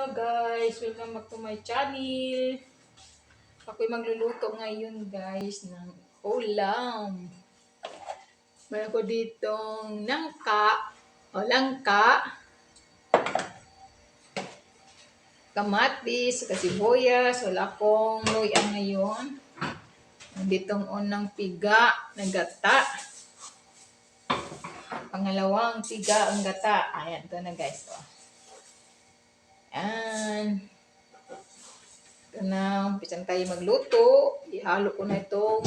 Hello guys! Welcome back to my channel. Ako'y magluluto ngayon guys ng ulam. Meron ko ditong nangka o langka, kamatis, kasibuyas, wala akong loyang ngayon. Ditong unang piga na gata. Pangalawang piga ang gata. Ayan, ito na guys. Oh. Umpisan tayo magluto. Ihalo ko na itong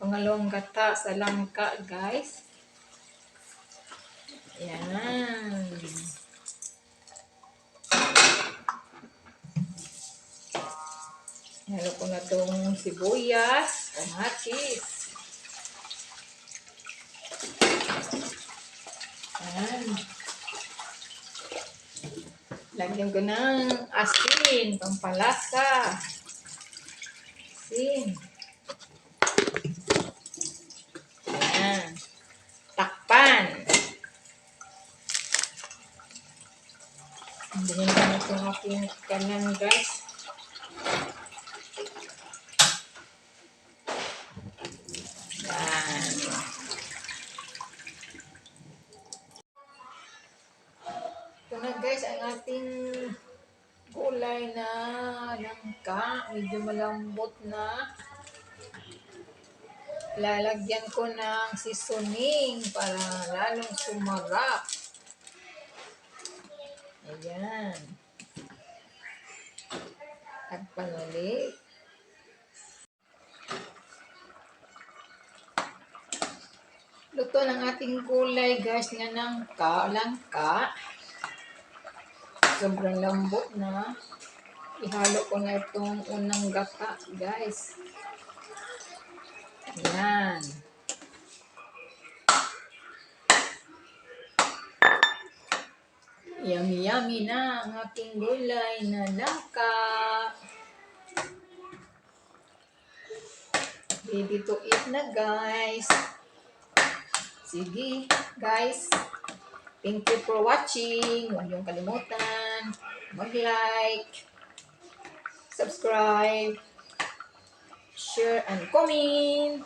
pangalawang gata sa langka, guys. Yan. Ihalo ko na itong sibuyas, kamatis. Yan. Lagyan ko ng asin, pampalasa. Asin. Ayan. Takpan. Ko na itong aking kanan, guys. Yan. Ito na guys, ang ating gulay na langka. Medyo malambot na. Lalagyan ko ng seasoning para lalong sumarap. Ayan. Tagpan ulit. Luto ng ating gulay guys na nangka, langka. Sobrang lambot na. Ihalo ko na itong unang gata, guys. Ayan. Yummy, yummy na ang aking gulay na langka. Ready to eat na, guys. Sige, guys. Thank you for watching. Huwag niyong kalimutan. one. One like, subscribe, share and comment.